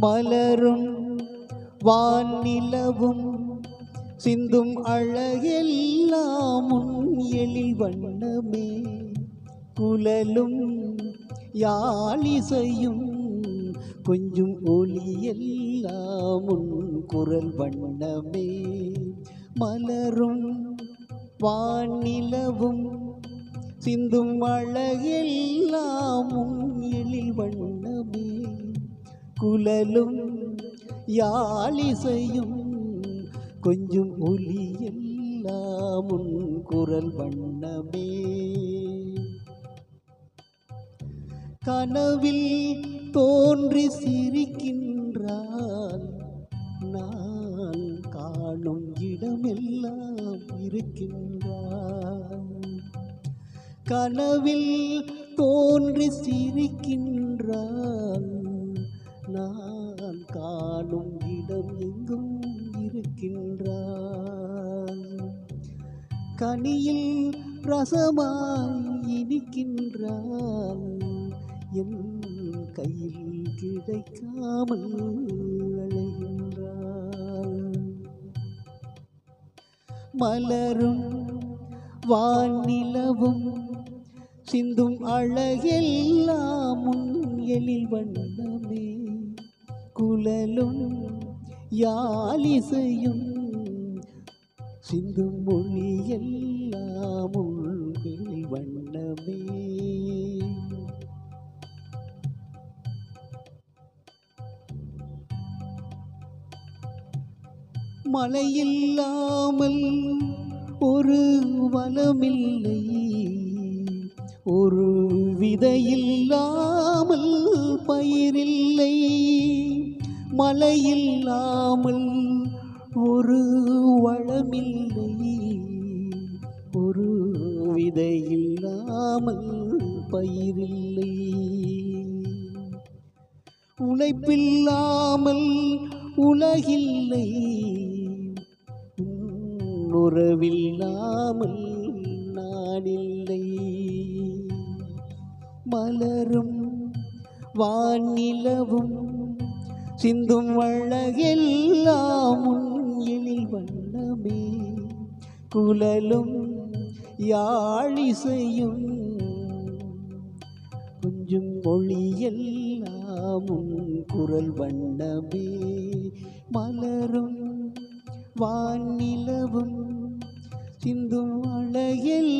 மலரும் வானிலவும் சிந்தும் அழகெல்லாம் எழில் வண்ணமே. குழலும் யாழிசையும் கொஞ்சம் ஒளியெல்லாம் குரல் வண்ணமே. மலரும் வானிலவும் சிந்தும் அழகெல்லாம் எழில் வண்ணமே. குழலும் யாழிசையும் கொஞ்சம் ஒளியெல்லாம் உன் குரல் வண்ணமே. கனவில் தோன்றி சிரிக்கின்றால் நான் காணும் இடமெல்லாம் இருக்கின்றான் கனவில் தோன்றி சிரிக்கின்றான் நான் காணும் இடம் எங்கும் இருக்கின்றான் கனியில் ரசமாய் இனிக்கின்றான் என் கையில் கிடைக்காமல் அழைகின்றான் மலரும் வானிலவும் சிந்தும் அழகெல்லாம் உன் எழில் வண்ணமே. குழலும் யாழிசையும் சிந்து மொழியெல்லாம் உன் எழில் வண்ணமே. மழையில்லாமல் ஒரு வளமில்லை ஒரு விதையில்லாமல் பயிரில்லை மலையில்லாமல் ஒரு வளமில்லை. ஒரு விதையில்லாமல் பயிரில்லை. உழைப்பில்லாமல் உலகில்லை. உறவில்லாமல் நாடில்லை. மலரும் வானிலவும் சிந்தும் அழகெல்லாம் எழில் வண்ணமே. குழலும் யாழிசையும் கொஞ்சம் மொழியெல்லாம் குரல் வண்ணமே. மலரும் வானிலவும் சிந்தும் அழகெல்லாம்